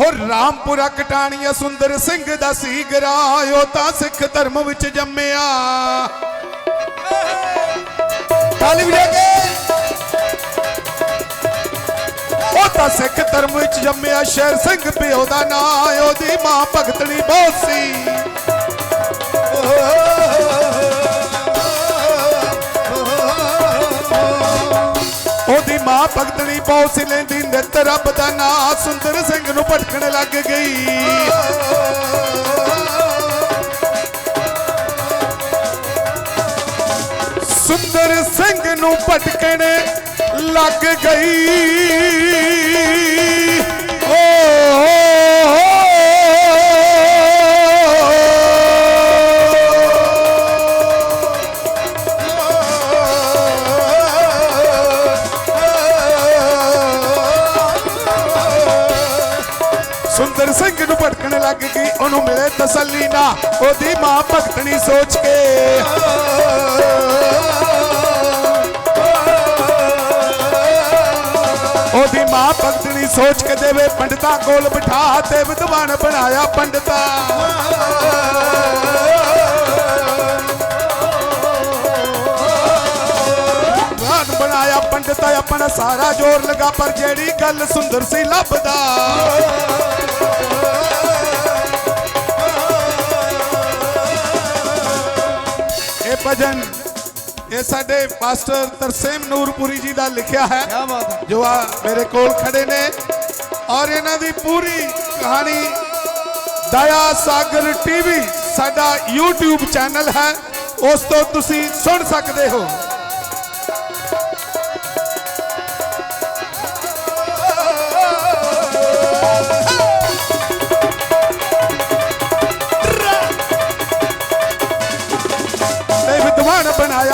ਹੋ ਰਾਮਪੁਰਾ ਕਟਾਣੀਆ ਸੁੰਦਰ ਸਿੰਘ ਦਾ ਸੀ ਗਰਾਇਓ ਤਾਂ ਸਿੱਖ ਧਰਮ ਵਿੱਚ ਜੰਮਿਆ। ਤਾਲੀ ਵਜਾ ਕੇ। ਉਹ ਤਾਂ ਸਿੱਖ ਧਰਮ ਵਿੱਚ ਜੰਮਿਆ ਸ਼ੇਰ ਸਿੰਘ ਪਿਓ ਦਾ ਨਾਂ, ਉਹਦੀ ਮਾਂ ਭਗਤਣੀ ਬਹੁਤ ਸੀ ਭਗਤਣੀ ਬਹੁਤ ਸੀ ਲੈਂਦੀ ਨਿੱਤ ਰੱਬ ਦਾ ਨਾਂ ਸੁੰਦਰ ਸਿੰਘ ਨੂੰ ਭਟਕਣ ਲੱਗ ਗਈ। ਸੁੰਦਰ ਸਿੰਘ ਨੂੰ ਭਟਕਣ ਲੱਗ ਗਈ। ਸੁੰਦਰ ਸਿੰਘ ਨੂੰ ਭਟਕਣ ਲੱਗ ਗਈ, ਉਹਨੂੰ ਮਿਲੇ ਤਸੱਲੀ ਨਾ ਉਹਦੀ ਮਾਂ ਭਗਤਣੀ ਸੋਚ ਕੇ। ਉਹਦੀ ਮਾਂ ਭਗਤਣੀ ਸੋਚ ਕੇ ਦੇਵੇ, ਪੰਡਤਾਂ ਕੋਲ ਬਿਠਾ ਤੇ ਵਿਦਵਾਨ ਬਣਾਇਆ ਪੰਡਤਾ। ਵਿਦਵਾਨ ਬਣਾਇਆ ਪੰਡਤਾ, ਆਪਣਾ ਸਾਰਾ ਜ਼ੋਰ ਲਗਾ, ਪਰ ਜਿਹੜੀ ਗੱਲ ਸੁੰਦਰ ਸੀ ਲੱਭਦਾ। ਭਜਨ। ਇਹ ਸਾਡੇ ਪਾਸਟਰ ਤਰਸੇਮ ਨੂਰਪੁਰੀ ਜੀ ਦਾ ਲਿਖਿਆ ਹੈ। ਕੀ ਬਾਤ ਹੈ। ਜੋ ਆ ਮੇਰੇ ਕੋਲ ਖੜੇ ਨੇ ਔਰ ਇਹਨਾਂ ਦੀ ਪੂਰੀ ਕਹਾਣੀ ਦਇਆ ਸਾਗਰ ਟੀਵੀ ਸਾਡਾ YouTube ਚੈਨਲ ਹੈ। ਉਸ ਤੋਂ ਤੁਸੀਂ ਸੁਣ ਸਕਦੇ ਹੋ।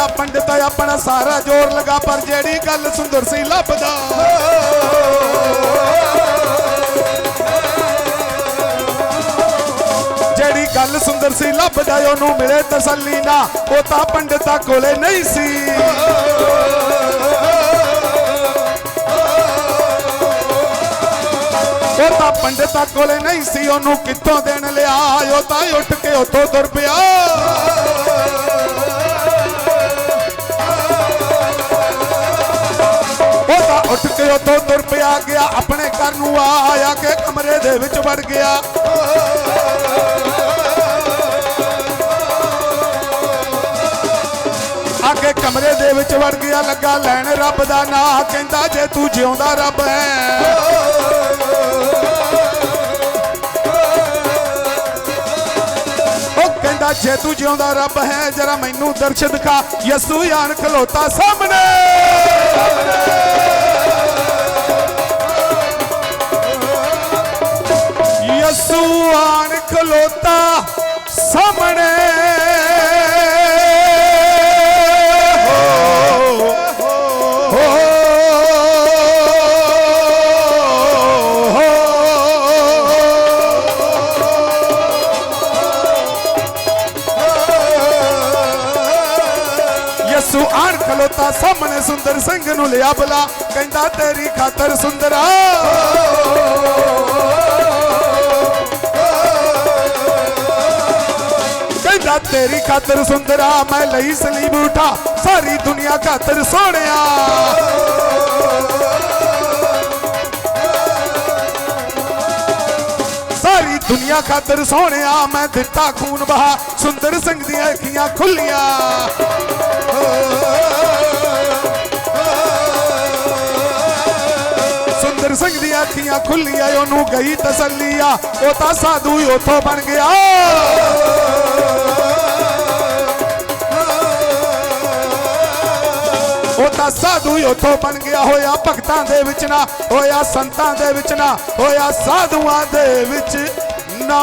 ਵਿਦਵਾਨ ਪੰਡਤ ਆਪਣਾ ਸਾਰਾ ਜ਼ੋਰ ਲਗਾ, ਪਰ ਜਿਹੜੀ ਗੱਲ ਸੁੰਦਰ ਸੀ ਲੱਭਦਾ। ਜਿਹੜੀ ਗੱਲ ਸੁੰਦਰ ਸੀ ਲੱਭਦਾ, ਉਹਨੂੰ ਮਿਲੇ ਤਸੱਲੀ ਨਾ, ਉਹ ਤਾਂ ਪੰਡਤਾਂ ਕੋਲੇ ਨਹੀਂ ਸੀ। ਉਹ ਤਾਂ ਪੰਡਤਾਂ ਕੋਲੇ ਨਹੀਂ ਸੀ, ਉਹਨੂੰ ਕਿੱਥੋਂ ਦੇਣ ਲਿਆ? ਉਹ ਤਾਂ ਉੱਠ ਕੇ ਉੱਥੋਂ ਤੁਰ ਪਿਆ। ਉੱਥੋਂ ਤੁਰ ਪਿਆ ਗਿਆ, ਆਪਣੇ ਘਰ ਨੂੰ ਆਇਆ ਕੇ ਕਮਰੇ ਦੇ ਵਿੱਚ ਵੜ ਗਿਆ। ਆਕੇ ਕਮਰੇ ਦੇ ਵਿੱਚ ਵੜ ਗਿਆ, ਲੱਗਾ ਲੈਣ ਰੱਬ ਦਾ ਨਾਂ, ਕਹਿੰਦਾ ਜੇ ਤੂੰ ਜਿਉਂਦਾ ਰੱਬ ਹੈ ਉਹ ਕਹਿੰਦਾ ਜੇ ਤੂੰ ਜਿਉਂਦਾ ਰੱਬ ਹੈ, ਜਰਾ ਮੈਨੂੰ ਦਰਸ਼ਨ ਦਿਖਾ, ਯਸੂ ਆਣ ਖਲੋਤਾ ਸਾਹਮਣੇ। ਯਸੂ ਆਣ ਖਲੋਤਾ ਸਾਹਮਣੇ। ਹੋ। ਯਸੂ ਆਣ ਖਲੋਤਾ ਸਾਹਮਣੇ, ਸੁੰਦਰ ਸਿੰਘ ਨੂੰ ਲਿਆ ਬਲਾ, ਕਹਿੰਦਾ ਤੇਰੀ ਖਾਤਰ ਸੁੰਦਰਾ। ਕਹਿੰਦਾ ਤੇਰੀ ਖਾਤਰ ਸੁੰਦਰਾ ਮੈਂ ਲਈ ਸਲੀਬ ਉਠਾ। ਸਾਰੀ ਦੁਨੀਆ ਖਾਤਰ ਸੋਹਣਿਆ। ਸਾਰੀ ਦੁਨੀਆ ਖਾਤਰ ਸੋਹਣਿਆ, ਮੈਂ ਦਿੱਤਾ ਖੂਨ ਬਹਾ ਸੁੰਦਰ ਸਿੰਘ ਦੀਆਂ ਅੱਖੀਆਂ ਖੁੱਲੀਆਂ। ਸੁੰਦਰ ਸਿੰਘ ਦੀਆਂ ਅੱਖੀਆਂ ਖੁੱਲੀਆਂ, ਉਹਨੂੰ ਗਈ ਤਸੱਲੀ ਆ ਉਹ ਤਾਂ ਸਾਧੂ ਹੀ ਉੱਥੋਂ ਬਣ ਗਿਆ। ਤਾਂ ਸਾਧੂ ਹੀ ਉੱਥੋਂ ਬਣ ਗਿਆ ਹੋਇਆ, ਭਗਤਾਂ ਦੇ ਵਿੱਚ ਨਾ ਹੋਇਆ, ਸੰਤਾਂ ਦੇ ਵਿੱਚ ਨਾ ਹੋਇਆ, ਸਾਧੂਆਂ ਦੇ ਵਿੱਚ ਨਾ।